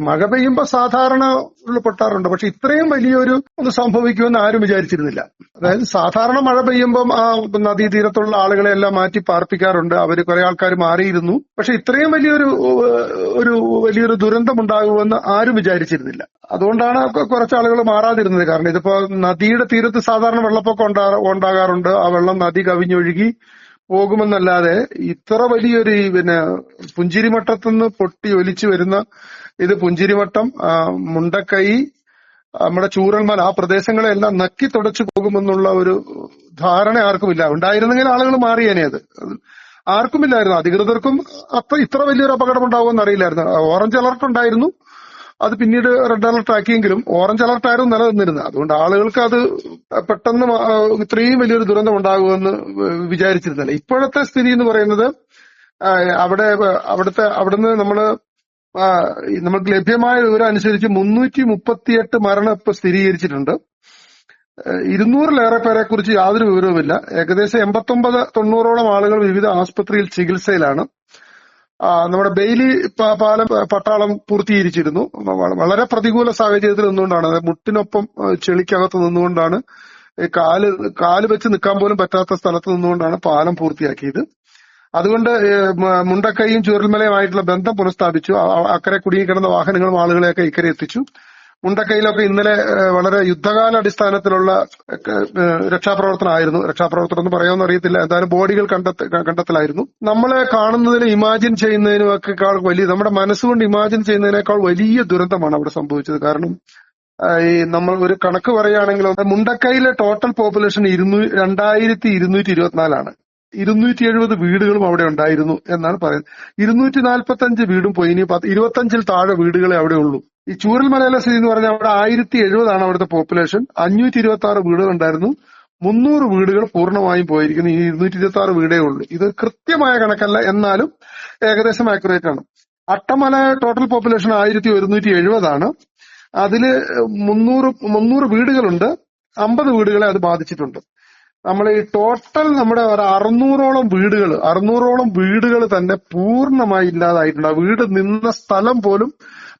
മഴ പെയ്യുമ്പോൾ സാധാരണ ഉരുൾപൊട്ടാറുണ്ട് പക്ഷെ ഇത്രയും വലിയൊരു ഒന്ന് സംഭവിക്കുമെന്ന് ആരും വിചാരിച്ചിരുന്നില്ല. അതായത് സാധാരണ മഴ പെയ്യുമ്പം ആ നദീതീരത്തുള്ള ആളുകളെ എല്ലാം മാറ്റി പാർപ്പിക്കാറുണ്ട്. അവർ കുറെ ആൾക്കാർ മാറിയിരുന്നു. പക്ഷെ ഇത്രയും വലിയൊരു ഒരു വലിയൊരു ദുരന്തം ഉണ്ടാകുമെന്ന് ആരും വിചാരിച്ചിരുന്നില്ല. അതുകൊണ്ടാണ് കുറച്ചാളുകൾ മാറാതിരുന്നത്. കാരണം ഇതിപ്പോ നദിയുടെ തീരത്ത് സാധാരണ വെള്ളപ്പൊക്കം ഉണ്ടാ- ഉണ്ടാകാറുണ്ട്. ആ വെള്ളം നദി കവിഞ്ഞൊഴുകി പോകുമെന്നല്ലാതെ ഇത്ര വലിയൊരു പിന്നെ പുഞ്ചിരിമട്ടത്തുനിന്ന് പൊട്ടി ഒലിച്ചു വരുന്ന ഇത് പുഞ്ചിരിവട്ടം മുണ്ടക്കൈ നമ്മുടെ ചൂരൽമല ആ പ്രദേശങ്ങളെല്ലാം നക്കി തുടച്ചു പോകുമെന്നുള്ള ഒരു ധാരണ ആർക്കുമില്ല. ഉണ്ടായിരുന്നെങ്കിൽ ആളുകൾ മാറിയേനെ അത്. ആർക്കുമില്ലായിരുന്നു. അധികൃതർക്കും അത്ര ഇത്ര വലിയൊരു അപകടം ഉണ്ടാവുമെന്ന് അറിയില്ലായിരുന്നു. ഓറഞ്ച് അലർട്ട് ഉണ്ടായിരുന്നു. അത് പിന്നീട് റെഡ് അലർട്ട് ആക്കിയെങ്കിലും ഓറഞ്ച് അലർട്ട് ആയിരുന്നു നിലനിന്നിരുന്നത്. അതുകൊണ്ട് ആളുകൾക്ക് അത് പെട്ടെന്ന് ഇത്രയും വലിയൊരു ദുരന്തം ഉണ്ടാകുമെന്ന് വിചാരിച്ചിരുന്നില്ല. ഇപ്പോഴത്തെ സ്ഥിതി എന്ന് പറയുന്നത് അവിടെ അവിടുത്തെ അവിടുന്ന് നമ്മൾ നമുക്ക് ലഭ്യമായ വിവരം അനുസരിച്ച് മുന്നൂറ്റി മുപ്പത്തിയെട്ട് മരണം ഇപ്പൊ സ്ഥിരീകരിച്ചിട്ടുണ്ട്. ഇരുന്നൂറിലേറെ പേരെ കുറിച്ച് യാതൊരു വിവരവുമില്ല. ഏകദേശം എൺപത്തൊമ്പത് തൊണ്ണൂറോളം ആളുകൾ വിവിധ ആസ്പത്രിയിൽ ചികിത്സയിലാണ്. നമ്മുടെ ബെയിലി പാലം പട്ടാളം പൂർത്തീകരിച്ചിരുന്നു. വളരെ പ്രതികൂല സാഹചര്യത്തിൽ നിന്നുകൊണ്ടാണ്. മുട്ടിനൊപ്പം ചെളിക്കകത്ത് നിന്നുകൊണ്ടാണ്. കാൽ കാൽ വെച്ച് നിൽക്കാൻ പോലും പറ്റാത്ത സ്ഥലത്ത് നിന്നുകൊണ്ടാണ് പാലം പൂർത്തിയാക്കിയത്. അതുകൊണ്ട് മുണ്ടക്കൈയും ചുരൽമലയുമായിട്ടുള്ള ബന്ധം പുനഃസ്ഥാപിച്ചു. അക്കരെ കുടുങ്ങിക്കിടന്ന വാഹനങ്ങളും ആളുകളെയൊക്കെ ഇക്കരെ എത്തിച്ചു. മുണ്ടക്കൈയിലൊക്കെ ഇന്നലെ വളരെ യുദ്ധകാല അടിസ്ഥാനത്തിലുള്ള രക്ഷാപ്രവർത്തനമായിരുന്നു. രക്ഷാപ്രവർത്തനം എന്ന് പറയാമെന്ന് അറിയത്തില്ല. എന്തായാലും ബോഡികൾ കണ്ടെത്ത കണ്ടെത്തലായിരുന്നു. നമ്മളെ കാണുന്നതിനും ഇമാജിൻ ചെയ്യുന്നതിനും ഒക്കെ വലിയ നമ്മുടെ മനസ്സുകൊണ്ട് ഇമാജിൻ ചെയ്യുന്നതിനേക്കാൾ വലിയ ദുരന്തമാണ് അവിടെ സംഭവിച്ചത്. കാരണം ഈ നമ്മൾ ഒരു കണക്ക് പറയുകയാണെങ്കിൽ മുണ്ടക്കൈയിലെ ടോട്ടൽ പോപ്പുലേഷൻ ഇരുന്നൂ രണ്ടായിരത്തി ഇരുന്നൂറ്റി ഇരുപത്തിനാലാണ്. ഇരുന്നൂറ്റി എഴുപത് വീടുകളും അവിടെ ഉണ്ടായിരുന്നു എന്നാണ് പറയുന്നത്. ഇരുന്നൂറ്റി നാൽപ്പത്തി അഞ്ച് വീടും പോയി. ഇനി പത്ത് ഇരുപത്തഞ്ചിൽ താഴെ വീടുകളെ അവിടെ ഉള്ളൂ. ഈ ചൂരൽ ചൂരൽമലയിലെ സ്ഥിതി എന്ന് പറഞ്ഞാൽ അവിടെ ആയിരത്തി എഴുപതാണ് അവിടുത്തെ പോപ്പുലേഷൻ. അഞ്ഞൂറ്റി ഇരുപത്തി ആറ് വീടുകൾ ഉണ്ടായിരുന്നു. മുന്നൂറ് വീടുകൾ പൂർണമായും പോയിരിക്കുന്നു. ഈ ഇരുന്നൂറ്റി ഇരുപത്തി ആറ് വീടേ ഉള്ളൂ. ഇത് കൃത്യമായ കണക്കല്ല. എന്നാലും ഏകദേശം ആക്യുറേറ്റ് ആണ്. അട്ടമല ടോട്ടൽ പോപ്പുലേഷൻ ആയിരത്തി ഒരുന്നൂറ്റി എഴുപതാണ് അതിൽ മുന്നൂറ് മുന്നൂറ് വീടുകളുണ്ട്. അമ്പത് വീടുകളെ അത് ബാധിച്ചിട്ടുണ്ട്. നമ്മൾ ഈ ടോട്ടൽ നമ്മുടെ ഒരു അറുന്നൂറോളം വീടുകൾ അറുന്നൂറോളം വീടുകൾ തന്നെ പൂർണമായി ഇല്ലാതായിട്ടുണ്ട്. ആ വീട് നിന്ന സ്ഥലം പോലും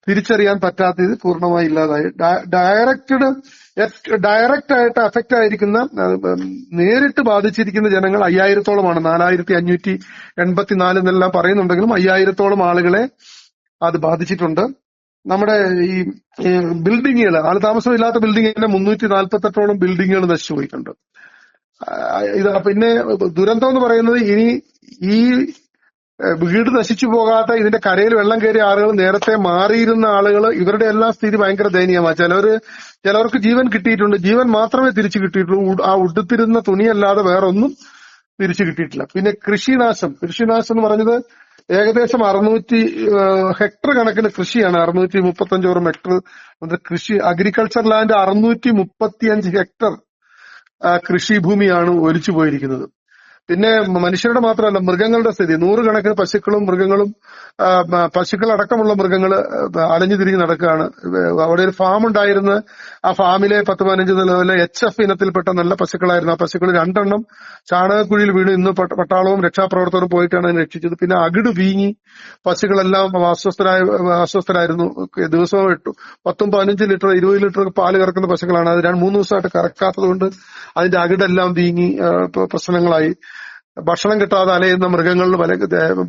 തിരിച്ചറിയാൻ പറ്റാത്ത ഇത് പൂർണമായി ഇല്ലാതായി. ഡയറക്റ്റഡ് ഡയറക്റ്റ് ആയിട്ട് അഫക്റ്റ് ആയിരിക്കുന്ന നേരിട്ട് ബാധിച്ചിരിക്കുന്ന ജനങ്ങൾ അയ്യായിരത്തോളമാണ്. നാലായിരത്തി അഞ്ഞൂറ്റി എൺപത്തിനാല് എന്നെല്ലാം പറയുന്നുണ്ടെങ്കിലും അയ്യായിരത്തോളം ആളുകളെ അത് ബാധിച്ചിട്ടുണ്ട്. നമ്മുടെ ഈ ബിൽഡിങ്ങുകൾ ആൾ താമസമില്ലാത്ത ബിൽഡിങ്ങിന്റെ മുന്നൂറ്റി നാൽപ്പത്തെട്ടോളം ബിൽഡിങ്ങുകൾ നശിച്ചു ഇത് പിന്നെ ദുരന്തം എന്ന് പറയുന്നത് ഇനി ഈ വീട് നശിച്ചു പോകാത്ത ഇതിന്റെ കരയിൽ വെള്ളം കയറിയ ആളുകൾ നേരത്തെ മാറിയിരുന്ന ആളുകൾ ഇവരുടെ എല്ലാം സ്ഥിതി ഭയങ്കര ദയനീയമാണ്. ചിലവര് ചിലവർക്ക് ജീവൻ കിട്ടിയിട്ടുണ്ട്. ജീവൻ മാത്രമേ തിരിച്ചു കിട്ടിയിട്ടുള്ളൂ. ആ ഉടുത്തിരുന്ന തുണിയല്ലാതെ വേറൊന്നും തിരിച്ചു കിട്ടിയിട്ടില്ല. പിന്നെ കൃഷിനാശം. കൃഷിനാശം എന്ന് പറഞ്ഞത് ഏകദേശം അറുന്നൂറ്റി ഹെക്ടർ കണക്കിന് കൃഷിയാണ്. അറുന്നൂറ്റി മുപ്പത്തഞ്ചോറും ഹെക്ടർ. കൃഷി അഗ്രികൾച്ചർ ലാൻഡ് അറുന്നൂറ്റി മുപ്പത്തിയഞ്ച് ഹെക്ടർ. കൃഷിഭൂമിയാണ് ഒലിച്ചു പോയിരിക്കുന്നത്. പിന്നെ മനുഷ്യരുടെ മാത്രമല്ല മൃഗങ്ങളുടെ സ്ഥിതി. നൂറുകണക്കിന് പശുക്കളും മൃഗങ്ങളും പശുക്കളടക്കമുള്ള മൃഗങ്ങൾ അലഞ്ഞു തിരിഞ്ഞ് നടക്കുകയാണ്. അവിടെ ഒരു ഫാം ഉണ്ടായിരുന്ന ആ ഫാമിലെ പത്ത് പതിനഞ്ച് നിലവിലെ എച്ച് എഫ് ഇനത്തിൽപ്പെട്ട നല്ല പശുക്കളായിരുന്നു. ആ പശുക്കൾ രണ്ടെണ്ണം ചാണകക്കുഴിയിൽ വീണ് ഇന്ന് പട്ടാളവും രക്ഷാപ്രവർത്തകരും പോയിട്ടാണ് അതിനെ രക്ഷിച്ചത്. പിന്നെ അകിട് വീങ്ങി പശുക്കളെല്ലാം അസ്വസ്ഥരായ അസ്വസ്ഥരായിരുന്നു. ദിവസവും ഇട്ടു. പത്തും പതിനഞ്ച് ലിറ്റർ ഇരുപത് ലിറ്റർ പാൽ കറക്കുന്ന പശുക്കളാണ്. അത് രണ്ട് മൂന്ന് ദിവസമായിട്ട് കറക്കാത്തത് കൊണ്ട് അതിന്റെ അകിടെല്ലാം വീങ്ങി പ്രശ്നങ്ങളായി. ഭക്ഷണം കിട്ടാതെ അലയുന്ന മൃഗങ്ങളിൽ പല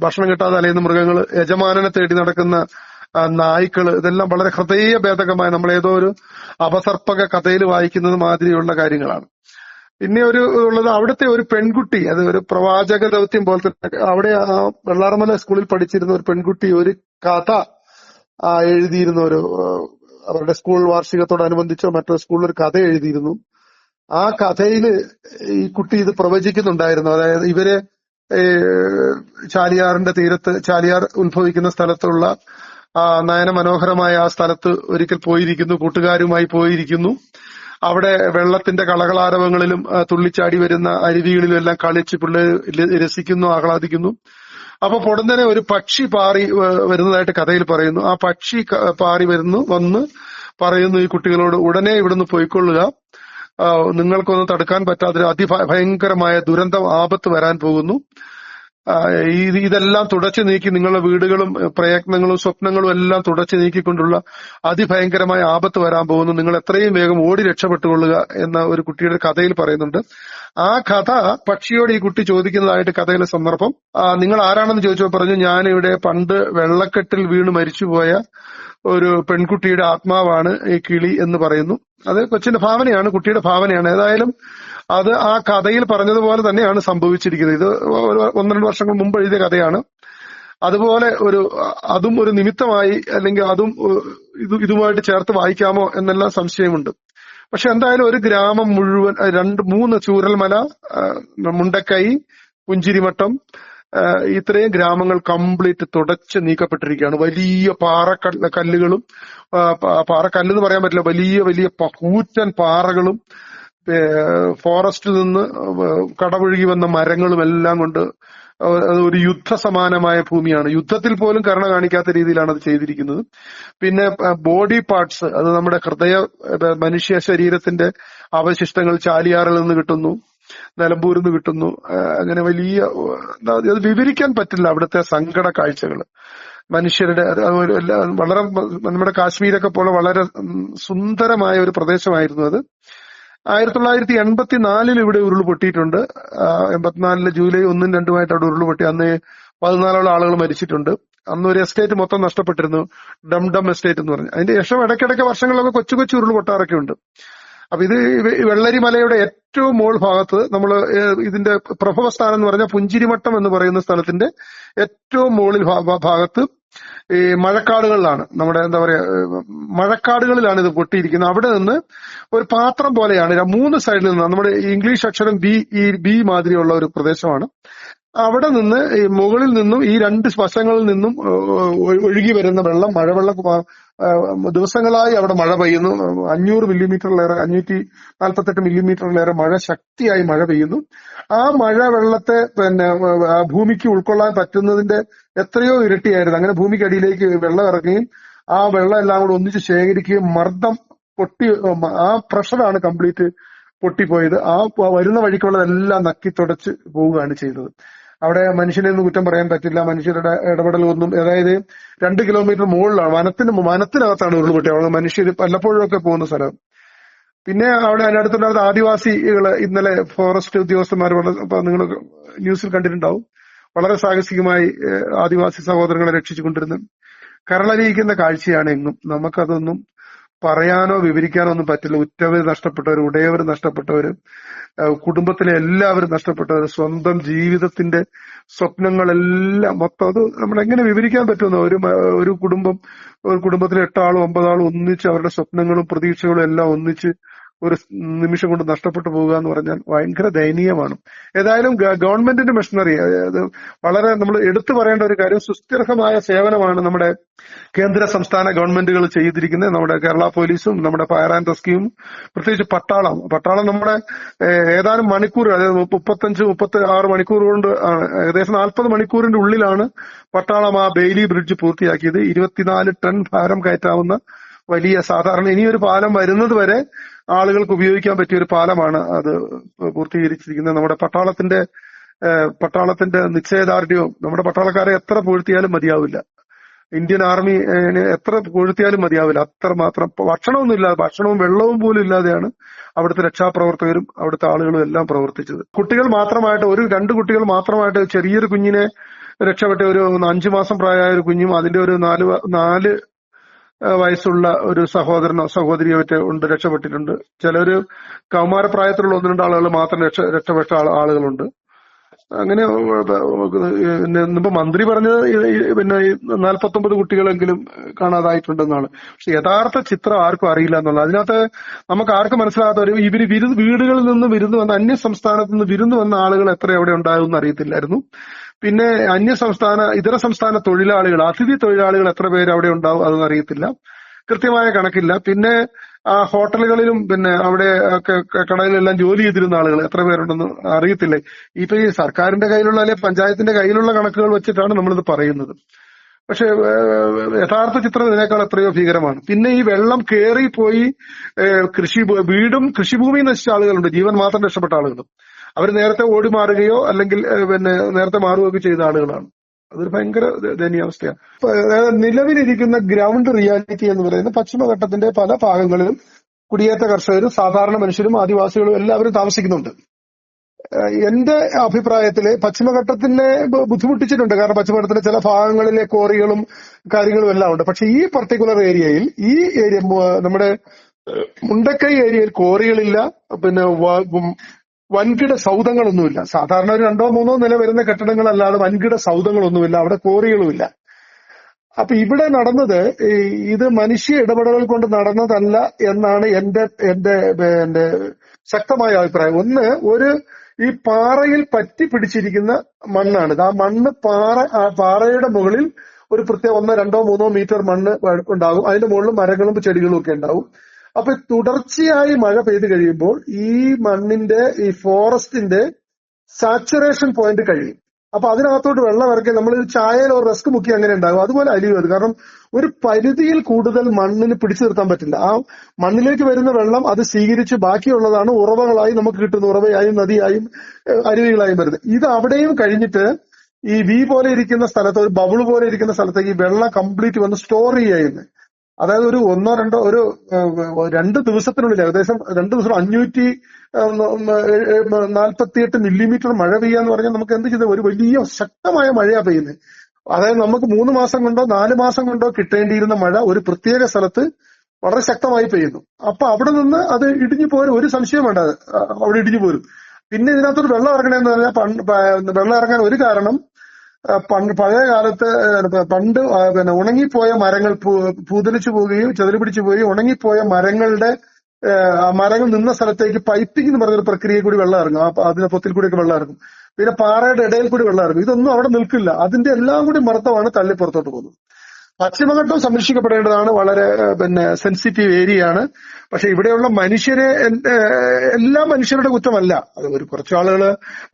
ഭക്ഷണം കിട്ടാതെ അലയുന്ന മൃഗങ്ങൾ യജമാനനെ തേടി നടക്കുന്ന നായ്ക്കൾ ഇതെല്ലാം വളരെ ഹൃദയഭേദകമായ നമ്മൾ ഏതോ ഒരു അപസർപ്പക കഥയിൽ വായിക്കുന്നത് മാതിരിയുള്ള കാര്യങ്ങളാണ്. പിന്നെ ഒരു ഉള്ളത് അവിടുത്തെ ഒരു പെൺകുട്ടി അത് ഒരു പ്രവാചക ദൗത്യം പോലത്തെ അവിടെ ആ വെള്ളാറമല സ്കൂളിൽ പഠിച്ചിരുന്ന ഒരു പെൺകുട്ടി ഒരു കഥ എഴുതിയിരുന്ന ഒരു അവരുടെ സ്കൂൾ വാർഷികത്തോടനുബന്ധിച്ചോ മറ്റോ സ്കൂളിൽ ഒരു കഥ എഴുതിയിരുന്നു. ആ കഥയിൽ ഈ കുട്ടി ഇത് പ്രവചിക്കുന്നുണ്ടായിരുന്നു. അതായത് ഇവർ ചാലിയാറിന്റെ തീരത്ത് ചാലിയാർ ഉത്ഭവിക്കുന്ന സ്ഥലത്തുള്ള ആ നയന മനോഹരമായ ആ സ്ഥലത്ത് ഒരിക്കൽ പോയിരിക്കുന്നു കൂട്ടുകാരുമായി പോയിരിക്കുന്നു. അവിടെ വെള്ളത്തിന്റെ കളകളാരവങ്ങളിലും തുള്ളിച്ചാടി വരുന്ന അരുവികളിലും എല്ലാം കളിച്ച് പിള്ളേർ രസിക്കുന്നു ആഹ്ലാദിക്കുന്നു. അപ്പൊ പൊടുന്നനെ ഒരു പക്ഷി പാറി വരുന്നതായിട്ട് കഥയിൽ പറയുന്നു. ആ പക്ഷി പാറി വരുന്നു വന്ന് പറയുന്നു ഈ കുട്ടികളോട് ഉടനെ ഇവിടുന്ന് പോയിക്കൊള്ളുക. നിങ്ങൾക്കൊന്നും തടുക്കാൻ അതി അതിഭയങ്കരമായ ദുരന്തം ആപത്ത് വരാൻ പോകുന്നു. ഇതെല്ലാം തുടച്ചു നീക്കി നിങ്ങളുടെ വീടുകളും പ്രയത്നങ്ങളും സ്വപ്നങ്ങളും എല്ലാം തുടച്ചു നീക്കിക്കൊണ്ടുള്ള അതിഭയങ്കരമായ ആപത്ത് വരാൻ പോകുന്നു. നിങ്ങൾ എത്രയും വേഗം ഓടി രക്ഷപ്പെട്ടുകൊള്ളുക എന്ന ഒരു കുട്ടിയുടെ കഥയിൽ പറയുന്നുണ്ട്. ആ കഥ പക്ഷിയോട് ഈ കുട്ടി ചോദിക്കുന്നതായിട്ട് കഥയിലെ സന്ദർഭം. നിങ്ങൾ ആരാണെന്ന് ചോദിച്ചപ്പോൾ പറഞ്ഞു ഞാനിവിടെ പണ്ട് വെള്ളക്കെട്ടിൽ വീണ് മരിച്ചുപോയ ഒരു പെൺകുട്ടിയുടെ ആത്മാവാണ് ഈ കിളി എന്ന് പറയുന്നു. അത് കൊച്ചിന്റെ ഭാവനയാണ് കുട്ടിയുടെ ഭാവനയാണ്. ഏതായാലും അത് ആ കഥയിൽ പറഞ്ഞതുപോലെ തന്നെയാണ് സംഭവിച്ചിരിക്കുന്നത്. ഇത് ഒന്ന് രണ്ട് വർഷങ്ങൾ മുമ്പ് എഴുതിയ കഥയാണ്. അതുപോലെ ഒരു അതും ഒരു നിമിത്തമായി അല്ലെങ്കിൽ അതും ഇത് ഇതുമായിട്ട് ചേർത്ത് വായിക്കാമോ എന്നെല്ലാം സംശയമുണ്ട്. പക്ഷെ എന്തായാലും ഒരു ഗ്രാമം മുഴുവൻ രണ്ട് മൂന്ന് ചൂരൽമല മുണ്ടക്കൈ പുഞ്ചിരിമട്ടം ഇത്രയും ഗ്രാമങ്ങൾ കംപ്ലീറ്റ് തുടച്ച് നീക്കപ്പെട്ടിരിക്കുകയാണ്. വലിയ പാറക്കല്ല് കല്ലുകളും പാറക്കല്ല് എന്ന് പറയാൻ പറ്റില്ല. വലിയ വലിയ കൂറ്റൻ പാറകളും ഫോറസ്റ്റിൽ നിന്ന് കടപുഴകി വന്ന മരങ്ങളും എല്ലാം കൊണ്ട് ഒരു യുദ്ധ ഒരു യുദ്ധസമാനമായ ഭൂമിയാണ്. യുദ്ധത്തിൽ പോലും കരുണ കാണിക്കാത്ത രീതിയിലാണ് അത് ചെയ്തിരിക്കുന്നത്. പിന്നെ ബോഡി പാർട്സ് അത് നമ്മുടെ ഹൃദയ മനുഷ്യ ശരീരത്തിന്റെ അവശിഷ്ടങ്ങൾ ചാലിയാറിൽ നിന്ന് കിട്ടുന്നു. നിലമ്പൂരിൽ നിന്ന് കിട്ടുന്നു അങ്ങനെ വലിയ എന്താ അത് വിവരിക്കാൻ പറ്റില്ല അവിടുത്തെ സങ്കട കാഴ്ചകൾ മനുഷ്യരുടെ വളരെ നമ്മുടെ കാശ്മീരൊക്കെ പോലെ വളരെ സുന്ദരമായ ഒരു പ്രദേശമായിരുന്നു അത്. ആയിരത്തി തൊള്ളായിരത്തി എൺപത്തിനാലിൽ ഇവിടെ ഉരുൾ പൊട്ടിയിട്ടുണ്ട്. എൺപത്തിനാലിൽ ജൂലൈ ഒന്നും രണ്ടുമായിട്ട് അവിടെ ഉരുൾ പൊട്ടി. അന്ന് പതിനാലോളം ആളുകൾ മരിച്ചിട്ടുണ്ട്. അന്ന് ഒരു എസ്റ്റേറ്റ് മൊത്തം നഷ്ടപ്പെട്ടിരുന്നു. ഡം ഡം എസ്റ്റേറ്റ് എന്ന് പറഞ്ഞു. അതിന്റെ ശേഷം ഇടയ്ക്കിടയ്ക്ക് വർഷങ്ങളിലൊക്കെ കൊച്ചു കൊച്ചു ഉരുൾ പൊട്ടാറൊക്കെ ഉണ്ട്. അപ്പൊ ഇത് വെള്ളരി മലയുടെ ഏറ്റവും മോൾ ഭാഗത്ത് നമ്മൾ ഇതിന്റെ പ്രഭവ സ്ഥാനം എന്ന് പറഞ്ഞാൽ പുഞ്ചിരിമട്ടം എന്ന് പറയുന്ന സ്ഥലത്തിന്റെ ഏറ്റവും മുകളിൽ ഭാഗത്ത് ഈ മഴക്കാടുകളിലാണ്. നമ്മുടെ എന്താ പറയാ മഴക്കാടുകളിലാണ് ഇത് പൊട്ടിയിരിക്കുന്നത്. അവിടെ നിന്ന് ഒരു പാത്രം പോലെയാണ്. മൂന്ന് സൈഡിൽ നിന്ന് നമ്മുടെ ഇംഗ്ലീഷ് അക്ഷരം ബി ഈ ബി മാതിരിയുള്ള ഒരു പ്രദേശമാണ്. അവിടെ നിന്ന് ഈ മുകളിൽ നിന്നും ഈ രണ്ട് വശങ്ങളിൽ നിന്നും ഒഴുകി വരുന്ന വെള്ളം മഴവെള്ളം ദിവസങ്ങളായി അവിടെ മഴ പെയ്യുന്നു. അഞ്ഞൂറ് മില്ലിമീറ്ററിലേറെ അഞ്ഞൂറ്റി നാൽപ്പത്തെട്ട് മില്ലിമീറ്ററിലേറെ മഴ ശക്തിയായി മഴ പെയ്യുന്നു. ആ മഴ വെള്ളത്തെ പിന്നെ ഭൂമിക്ക് ഉൾക്കൊള്ളാൻ പറ്റുന്നതിന്റെ എത്രയോ ഇരട്ടിയായിരുന്നു. അങ്ങനെ ഭൂമിക്കടിയിലേക്ക് വെള്ളം ഇറങ്ങുകയും ആ വെള്ളം എല്ലാം കൂടെ ഒന്നിച്ച് ശേഖരിക്കുകയും മർദ്ദം പൊട്ടി ആ പ്രഷറാണ് കംപ്ലീറ്റ് പൊട്ടിപ്പോയത്. ആ വരുന്ന വഴിക്കുള്ളതെല്ലാം നക്കി തുടച്ച് പോവുകയാണ് ചെയ്തത്. അവിടെ മനുഷ്യനെ ഒന്നും കുറ്റം പറയാൻ പറ്റില്ല. മനുഷ്യരുടെ ഇടപെടലൊന്നും അതായത് രണ്ട് കിലോമീറ്റർ മുകളിലാണ് വനത്തിന് വനത്തിനകത്താണ് ഉരുൾപൊട്ടി. അവിടെ മനുഷ്യർ വല്ലപ്പോഴൊക്കെ പോകുന്ന സ്ഥലം. പിന്നെ അവിടെ അതിനടുത്തുണ്ടായിരുന്ന ആദിവാസികൾ ഇന്നലെ ഫോറസ്റ്റ് ഉദ്യോഗസ്ഥന്മാർ നിങ്ങൾ ന്യൂസിൽ കണ്ടിട്ടുണ്ടാവും. വളരെ സാഹസികമായി ആദിവാസി സഹോദരങ്ങളെ രക്ഷിച്ചുകൊണ്ടിരുന്നു കരളലിയിക്കുന്ന കാഴ്ചയാണ് എങ്ങും. നമുക്കതൊന്നും പറയാനോ വിവരിക്കാനോ ഒന്നും പറ്റില്ല. ഉറ്റവർ നഷ്ടപ്പെട്ടവർ ഉടയവർ നഷ്ടപ്പെട്ടവർ കുടുംബത്തിലെ എല്ലാവരും നഷ്ടപ്പെട്ടവർ സ്വന്തം ജീവിതത്തിന്റെ സ്വപ്നങ്ങളെല്ലാം മൊത്തം അത് നമ്മൾ എങ്ങനെ വിവരിക്കാൻ പറ്റുന്ന ഒരു ഒരു കുടുംബം ഒരു കുടുംബത്തിലെ എട്ടാളും ഒമ്പതാളും ഒന്നിച്ച് അവരുടെ സ്വപ്നങ്ങളും പ്രതീക്ഷകളും എല്ലാം ഒന്നിച്ച് ഒരു നിമിഷം കൊണ്ട് നഷ്ടപ്പെട്ടു പോകുക എന്ന് പറഞ്ഞാൽ ഭയങ്കര ദയനീയമാണ്. ഏതായാലും ഗവൺമെന്റിന്റെ മെഷീനറി അത് വളരെ നമ്മൾ എടുത്തു പറയേണ്ട ഒരു കാര്യം സുസ്ഥിരമായ സേവനമാണ് നമ്മുടെ കേന്ദ്ര സംസ്ഥാന ഗവൺമെന്റുകൾ ചെയ്തിരിക്കുന്നത്. നമ്മുടെ കേരള പോലീസും നമ്മുടെ ഫയർ ആൻഡ് റെസ്ക്യൂവും പ്രത്യേകിച്ച് പട്ടാളം. പട്ടാളം നമ്മുടെ ഏതാനും മണിക്കൂർ അതായത് മുപ്പത്തഞ്ച് മുപ്പത്തി ആറ് മണിക്കൂർ കൊണ്ട് ഏകദേശം നാൽപ്പത് മണിക്കൂറിന്റെ ഉള്ളിലാണ് പട്ടാളം ആ ബെയിലി ബ്രിഡ്ജ് പൂർത്തിയാക്കിയത്. ഇരുപത്തിനാല് ടൺ ഭാരം കയറ്റാവുന്ന വലിയ സാധാരണ ഇനി ഒരു പാലം വരുന്നത് വരെ ആളുകൾക്ക് ഉപയോഗിക്കാൻ പറ്റിയ ഒരു പാലമാണ് അത് പൂർത്തീകരിച്ചിരിക്കുന്നത്. നമ്മുടെ പട്ടാളത്തിന്റെ പട്ടാളത്തിന്റെ നിശ്ചയദാർഢ്യവും നമ്മുടെ പട്ടാളക്കാരെ എത്ര പൂഴ്ത്തിയാലും മതിയാവില്ല. ഇന്ത്യൻ ആർമി എത്ര പൂഴ്ത്തിയാലും മതിയാവില്ല. അത്ര മാത്രം ഭക്ഷണമൊന്നും ഇല്ലാതെ ഭക്ഷണവും വെള്ളവും പോലും ഇല്ലാതെയാണ് അവിടുത്തെ രക്ഷാപ്രവർത്തകരും അവിടുത്തെ ആളുകളും എല്ലാം പ്രവർത്തിച്ചത്. കുട്ടികൾ മാത്രമായിട്ട് ഒരു രണ്ട് കുട്ടികൾ മാത്രമായിട്ട് ചെറിയൊരു കുഞ്ഞിനെ രക്ഷപ്പെട്ട ഒരു അഞ്ചു മാസം പ്രായമായ ഒരു കുഞ്ഞും അതിന്റെ ഒരു നാല് നാല് വയസ്സുള്ള ഒരു സഹോദരനോ സഹോദരിയോ മറ്റോ ഉണ്ട് രക്ഷപ്പെട്ടിട്ടുണ്ട്. ചിലര് കൗമാരപ്രായത്തിലുള്ള ഒന്ന് രണ്ട് ആളുകൾ മാത്രം രക്ഷ രക്ഷപ്പെട്ട ആളുകളുണ്ട്. അങ്ങനെ പിന്നെ ഇന്നിപ്പോ മന്ത്രി പറഞ്ഞത് പിന്നെ നാൽപ്പത്തൊമ്പത് കുട്ടികളെങ്കിലും കാണാതായിട്ടുണ്ടെന്നാണ്. പക്ഷെ യഥാർത്ഥ ചിത്രം ആർക്കും അറിയില്ല എന്നുള്ളത്. അതിനകത്ത് നമുക്ക് ആർക്കും മനസ്സിലാകാത്ത ഒരു ഇവർ വിരു വീടുകളിൽ നിന്ന് വിരുന്ന് വന്ന അന്യ സംസ്ഥാനത്ത് നിന്ന് വിരുന്ന് വന്ന ആളുകൾ എത്ര എവിടെ ഉണ്ടാകും അറിയത്തില്ലായിരുന്നു. പിന്നെ അന്യ സംസ്ഥാന ഇതര സംസ്ഥാന തൊഴിലാളികൾ അതിഥി തൊഴിലാളികൾ എത്ര പേര് അവിടെ ഉണ്ടാവും അതൊന്നും അറിയത്തില്ല. കൃത്യമായ കണക്കില്ല. പിന്നെ ആ ഹോട്ടലുകളിലും പിന്നെ അവിടെ ഒക്കെ കടയിലെല്ലാം ജോലി ചെയ്തിരുന്ന ആളുകൾ എത്ര പേരുണ്ടെന്ന് അറിയത്തില്ല? ഇപ്പൊ ഈ സർക്കാരിന്റെ കയ്യിലുള്ള അല്ലെ പഞ്ചായത്തിന്റെ കയ്യിലുള്ള കണക്കുകൾ വെച്ചിട്ടാണ് നമ്മളിത് പറയുന്നത്. പക്ഷെ യഥാർത്ഥ ചിത്രം ഇതിനേക്കാൾ എത്രയോ ഭീകരമാണ്. പിന്നെ ഈ വെള്ളം കയറി പോയി കൃഷി വീടും കൃഷിഭൂമിയും നശിച്ച ആളുകളുണ്ട്. ജീവൻ മാത്രം രക്ഷപ്പെട്ട ആളുകളും. അവർ നേരത്തെ ഓടി മാറുകയോ അല്ലെങ്കിൽ പിന്നെ നേരത്തെ മാറുകയോ ചെയ്ത ആളുകളാണ്. അതൊരു ഭയങ്കര ദയനീയ ദയനീയാവസ്ഥയാണ് അതായത് നിലവിലിരിക്കുന്ന ഗ്രൗണ്ട് റിയാലിറ്റി എന്ന് പറയുന്നത് പശ്ചിമഘട്ടത്തിന്റെ പല ഭാഗങ്ങളിലും കുടിയേറ്റ കർഷകരും സാധാരണ മനുഷ്യരും ആദിവാസികളും എല്ലാവരും താമസിക്കുന്നുണ്ട്. എന്റെ അഭിപ്രായത്തിൽ പശ്ചിമഘട്ടത്തിനെ ബുദ്ധിമുട്ടിച്ചിട്ടുണ്ട്. കാരണം പശ്ചിമഘട്ടത്തിലെ ചില ഭാഗങ്ങളിലെ കോറികളും കാര്യങ്ങളും എല്ലാം ഉണ്ട്. പക്ഷെ ഈ പർട്ടിക്കുലർ ഏരിയയിൽ ഈ ഏരിയ നമ്മുടെ മുണ്ടക്കൈ ഏരിയയിൽ കോറികളില്ല പിന്നെ വൻകിട സൗധങ്ങളൊന്നുമില്ല സാധാരണ ഒരു രണ്ടോ മൂന്നോ നില വരുന്ന കെട്ടിടങ്ങളല്ലാതെ വൻകിട സൗധങ്ങളൊന്നുമില്ല അവിടെ കോറികളുമില്ല. അപ്പൊ ഇവിടെ നടന്നത് ഇത് മനുഷ്യ ഇടപെടലുകൾ കൊണ്ട് നടന്നതല്ല എന്നാണ് എന്റെ എന്റെ എന്റെ ശക്തമായ അഭിപ്രായം. ഒന്ന് ഒരു ഈ പാറയിൽ പറ്റി പിടിച്ചിരിക്കുന്ന മണ്ണാണ് ആ മണ്ണ് പാറ പാറയുടെ മുകളിൽ ഒരു പ്രത്യേക ഒന്നോ രണ്ടോ മൂന്നോ മീറ്റർ മണ്ണ് ഉണ്ടാകും. അതിന്റെ മുകളിൽ മരങ്ങളും ചെടികളും ഒക്കെ ഉണ്ടാവും അപ്പൊ തുടർച്ചയായി മഴ പെയ്തു കഴിയുമ്പോൾ ഈ മണ്ണിന്റെ ഈ ഫോറസ്റ്റിന്റെ സാച്ചുറേഷൻ പോയിന്റ് കഴിയും. അപ്പൊ അതിനകത്തോട്ട് വെള്ളം ഇറക്കി നമ്മൾ ചായയിലോ റസ്ക് മുക്കി അങ്ങനെ ഉണ്ടാകും. അതുപോലെ അലിയും അത്. കാരണം ഒരു പരിധിയിൽ കൂടുതൽ മണ്ണിന് പിടിച്ചു നിർത്താൻ പറ്റില്ല. ആ മണ്ണിലേക്ക് വരുന്ന വെള്ളം അത് സ്വീകരിച്ച് ബാക്കിയുള്ളതാണ് ഉറവകളായി നമുക്ക് കിട്ടുന്ന ഉറവയായും നദിയായും അരുവികളായും വരുന്നത്. ഇത് അവിടെയും കഴിഞ്ഞിട്ട് ഈ വി പോലെ ഇരിക്കുന്ന സ്ഥലത്ത് ഒരു ബബിൾ പോലെ ഇരിക്കുന്ന സ്ഥലത്തേക്ക് ഈ വെള്ളം കംപ്ലീറ്റ് വന്ന് സ്റ്റോർ ചെയ്യുന്നത് അതായത് ഒരു ഒന്നോ രണ്ടോ ഒരു രണ്ട് ദിവസത്തിനുള്ളിൽ ഏകദേശം രണ്ട് ദിവസം അഞ്ഞൂറ്റി നാൽപ്പത്തിയെട്ട് മില്ലിമീറ്റർ മഴ പെയ്യാന്ന് പറഞ്ഞാൽ നമുക്ക് എന്ത് ചെയ്തു ഒരു വലിയ ശക്തമായ മഴയാ പെയ്യുന്നത് അതായത് നമുക്ക് മൂന്ന് മാസം കൊണ്ടോ നാല് മാസം കൊണ്ടോ കിട്ടേണ്ടിയിരുന്ന മഴ ഒരു പ്രത്യേക സ്ഥലത്ത് വളരെ ശക്തമായി പെയ്യുന്നു. അപ്പൊ അവിടെ നിന്ന് അത് ഇടിഞ്ഞു പോരും ഒരു സംശയം വേണ്ട. അവിടെ ഇടിഞ്ഞു പോരും. പിന്നെ ഇതിനകത്തൊരു വെള്ളം ഇറങ്ങണമെന്ന് പറഞ്ഞാൽ വെള്ളം ഇറങ്ങാൻ ഒരു കാരണം പണ്ട് പഴയ കാലത്ത് പണ്ട് പിന്നെ ഉണങ്ങിപ്പോയ മരങ്ങൾ പൂതലിച്ചു പോവുകയും ചെതലുപിടിച്ചു പോവുകയും ഉണങ്ങിപ്പോയ മരങ്ങളുടെ മരങ്ങൾ നിന്ന സ്ഥലത്തേക്ക് പൈപ്പിംഗ് എന്ന് പറഞ്ഞൊരു പ്രക്രിയ കൂടി വെള്ളം ഇറങ്ങും. അതിന്റെ പൊത്തിൽ കൂടിയൊക്കെ വെള്ളം ഇറങ്ങും. പിന്നെ പാറയുടെ ഇടയിൽ കൂടി വെള്ളം ഇറങ്ങും. ഇതൊന്നും അവിടെ നിൽക്കില്ല. അതിന്റെ എല്ലാം കൂടി മർദ്ദമാണ് തള്ളി പുറത്തോട്ട് പോകുന്നത്. പശ്ചിമഘട്ടം സംരക്ഷിക്കപ്പെടേണ്ടതാണ്. വളരെ പിന്നെ സെൻസിറ്റീവ് ഏരിയയാണ് പക്ഷെ ഇവിടെയുള്ള മനുഷ്യരെ എല്ലാ മനുഷ്യരുടെ കുറ്റമല്ല. അത് ഒരു കുറച്ചു ആളുകൾ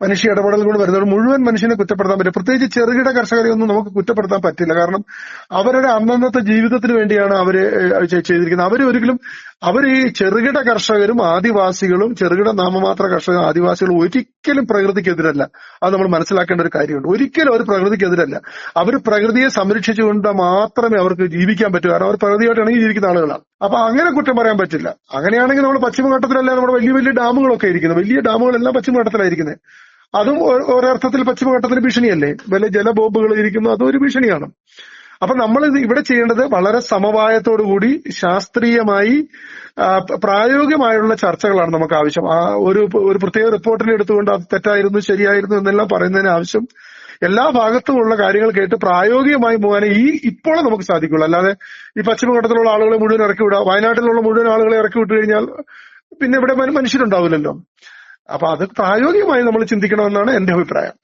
മനുഷ്യ ഇടപെടൽ കൊണ്ട് വരുന്നത്. മുഴുവൻ മനുഷ്യനെ കുറ്റപ്പെടുത്താൻ പറ്റില്ല പ്രത്യേകിച്ച് ചെറുകിട കർഷകരെ ഒന്നും നമുക്ക് കുറ്റപ്പെടുത്താൻ പറ്റില്ല. കാരണം അവരുടെ അന്നന്നത്തെ ജീവിതത്തിന് വേണ്ടിയാണ് അവർ ചെയ്തിരിക്കുന്നത്. അവർ ഒരിക്കലും അവർ ഈ ചെറുകിട കർഷകരും ആദിവാസികളും ചെറുകിട നാമമാത്ര കർഷകരും ആദിവാസികളും ഒരിക്കലും പ്രകൃതിക്കെതിരല്ല. അത് നമ്മൾ മനസ്സിലാക്കേണ്ട ഒരു കാര്യമുണ്ട്. ഒരിക്കലും അവർ പ്രകൃതിക്കെതിരല്ല. അവർ പ്രകൃതിയെ സംരക്ഷിച്ചുകൊണ്ട് മാത്രമേ അവർക്ക് ജീവിക്കാൻ പറ്റൂ. കാരണം അവർ പ്രകൃതിയായിട്ട് ഇണങ്ങി ജീവിക്കുന്ന ആളുകളാണ്. അപ്പൊ അങ്ങനെ കുറ്റം പറയാൻ പറ്റില്ല. അങ്ങനെയാണെങ്കിൽ നമ്മൾ പശ്ചിമഘട്ടത്തിലല്ല നമ്മുടെ വലിയ വലിയ ഡാമുകളൊക്കെ ഇരിക്കുന്നത്. വലിയ ഡാമുകളെല്ലാം പശ്ചിമഘട്ടത്തിലായിരിക്കുന്നത് അതും ഒരർത്ഥത്തിൽ പശ്ചിമഘട്ടത്തിന് ഭീഷണിയല്ലേ? വല്ല ജലബോംബുകൾ ഇരിക്കുന്നു അതും ഒരു ഭീഷണിയാണ്. അപ്പൊ നമ്മൾ ഇവിടെ ചെയ്യേണ്ടത് വളരെ സമവായത്തോടു കൂടി ശാസ്ത്രീയമായി പ്രായോഗികമായുള്ള ചർച്ചകളാണ് നമുക്ക് ആവശ്യം. ആ ഒരു ഒരു പ്രത്യേക റിപ്പോർട്ടിനെ എടുത്തുകൊണ്ട് അത് തെറ്റായിരുന്നു ശരിയായിരുന്നു എന്നെല്ലാം പറയുന്നതിന് ആവശ്യം. എല്ലാ ഭാഗത്തുമുള്ള കാര്യങ്ങൾ കേട്ട് പ്രായോഗികമായി പോകാനേ ഈ ഇപ്പോൾ നമുക്ക് സാധിക്കുള്ളൂ. അല്ലാതെ ഈ പശ്ചിമഘട്ടത്തിലുള്ള ആളുകളെ മുഴുവൻ ഇറക്കി വിടുക വയനാട്ടിലുള്ള മുഴുവൻ ആളുകളെ ഇറക്കി വിട്ടു കഴിഞ്ഞാൽ പിന്നെ ഇവിടെ മനുഷ്യരുണ്ടാവില്ലല്ലോ. അപ്പൊ അത് പ്രായോഗികമായി നമ്മൾ ചിന്തിക്കണമെന്നാണ് എന്റെ അഭിപ്രായം.